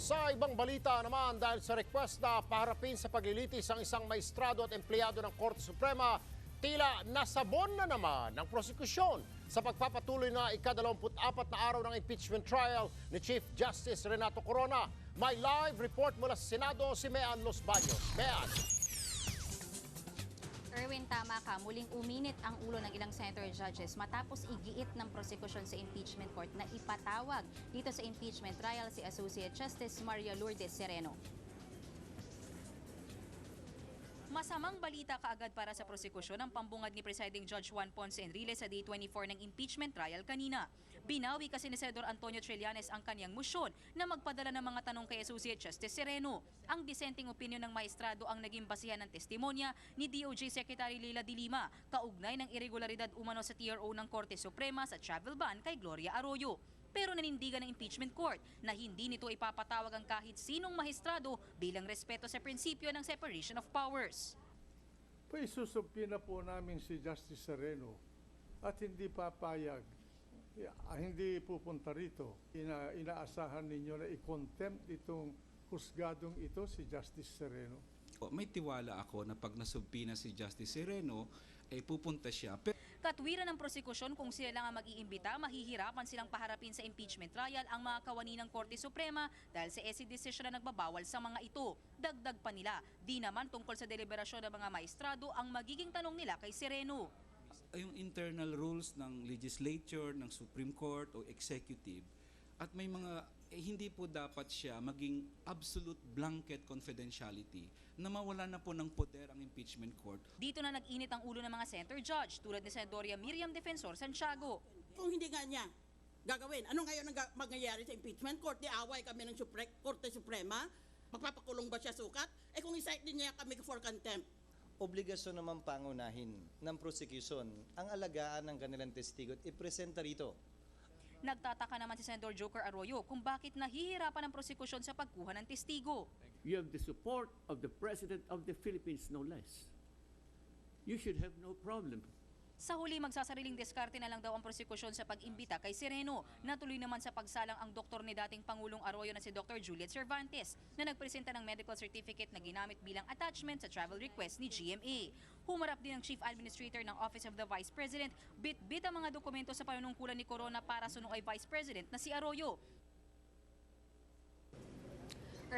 Sa ibang balita naman dahil sa request na paharapin sa paglilitis ang isang maestrado at empleyado ng Korte Suprema, tila nasabon na naman ang prosekusyon sa pagpapatuloy na ika-24 na araw ng impeachment trial ni Chief Justice Renato Corona. May live report mula sa Senado si Mean Los Baños. Mean. Erwin, tama ka. Muling uminit ang ulo ng ilang senator judges matapos igiit ng prosekusyon sa impeachment court na ipatawag dito sa impeachment trial si Associate Justice Maria Lourdes Sereno. Masamang balita kaagad para sa prosekusyon ang pambungad ni Presiding Judge Juan Ponce Enrile sa Day 24 ng impeachment trial kanina. Binawi kasi ni Senador Antonio Trillanes ang kanyang musyon na magpadala ng mga tanong kay Associate Justice Sereno. Ang dissenting opinion ng maestrado ang naging basihan ng testimonya ni DOJ Secretary Leila de Lima kaugnay ng irregularidad umano sa TRO ng Korte Suprema sa travel ban kay Gloria Arroyo pero nanindigan ng impeachment court na hindi nito ipapatawag ang kahit sinong mahistrado bilang respeto sa prinsipyo ng separation of powers. Po isusumpi na po namin si Justice Sereno at hindi papayag, ah, hindi pupunta rito. Ina, inaasahan ninyo na i-contempt itong husgadong ito si Justice Sereno. O, May tiwala ako na pag nasubpi na si Justice Sereno, ay pupunta siya. Katwiran ng prosekusyon kung sila lang ang mag-iimbita, mahihirapan silang paharapin sa impeachment trial ang mga kawani ng Korte Suprema dahil sa SC decision na nagbabawal sa mga ito. Dagdag pa nila, di naman tungkol sa deliberasyon ng mga maestrado ang magiging tanong nila kay Sereno. yung internal rules ng legislature, ng Supreme Court o executive, at may mga eh, hindi po dapat siya maging absolute blanket confidentiality na mawala na po ng poder ang impeachment court Dito na nag-init ang ulo ng mga center judge tulad ni Senadoria Miriam Defensor Santiago. Kung hindi nga niya gagawin, ano ngayon ang mangyayari sa impeachment court? Di away kami ng Supre- Korte Suprema? Magpapakulong ba siya sukat? Eh kung isite din niya kami for contempt, obligasyon naman pangunahin ng prosecution ang alagaan ng kanilang testigo at ipresenta rito. Nagtataka naman si Senador Joker Arroyo kung bakit nahihirapan ang prosekusyon sa pagkuha ng testigo. You have the support of the President of the Philippines, no less. You should have no problem. Sa huli, magsasariling diskarte na lang daw ang prosekusyon sa pag-imbita kay Sereno. Natuloy naman sa pagsalang ang doktor ni dating Pangulong Arroyo na si Dr. Juliet Cervantes na nagpresenta ng medical certificate na ginamit bilang attachment sa travel request ni GMA. Humarap din ang Chief Administrator ng Office of the Vice President, bit-bit ang mga dokumento sa panunungkulan ni Corona para sa ay Vice President na si Arroyo.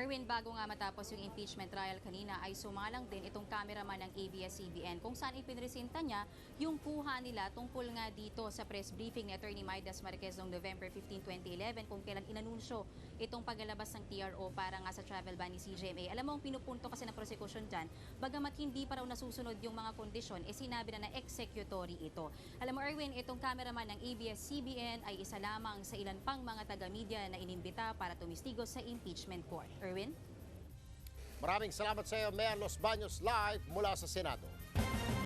Erwin, bago nga matapos yung impeachment trial kanina ay sumalang din itong cameraman ng ABS-CBN kung saan ipinresenta niya yung kuha nila tungkol nga dito sa press briefing ni Attorney Maidas Marquez noong November 15, 2011 kung kailan inanunsyo itong paglalabas ng TRO para nga sa travel ban ni CJMA. Alam mo, ang pinupunto kasi ng prosecution dyan, bagamat hindi pa raw nasusunod yung mga kondisyon, eh sinabi na na executory ito. Alam mo, Erwin, itong cameraman ng ABS-CBN ay isa lamang sa ilan pang mga taga-media na inimbita para tumistigo sa impeachment court. Erwin? Maraming salamat sa iyo, Mean Los Baños live mula sa Senado.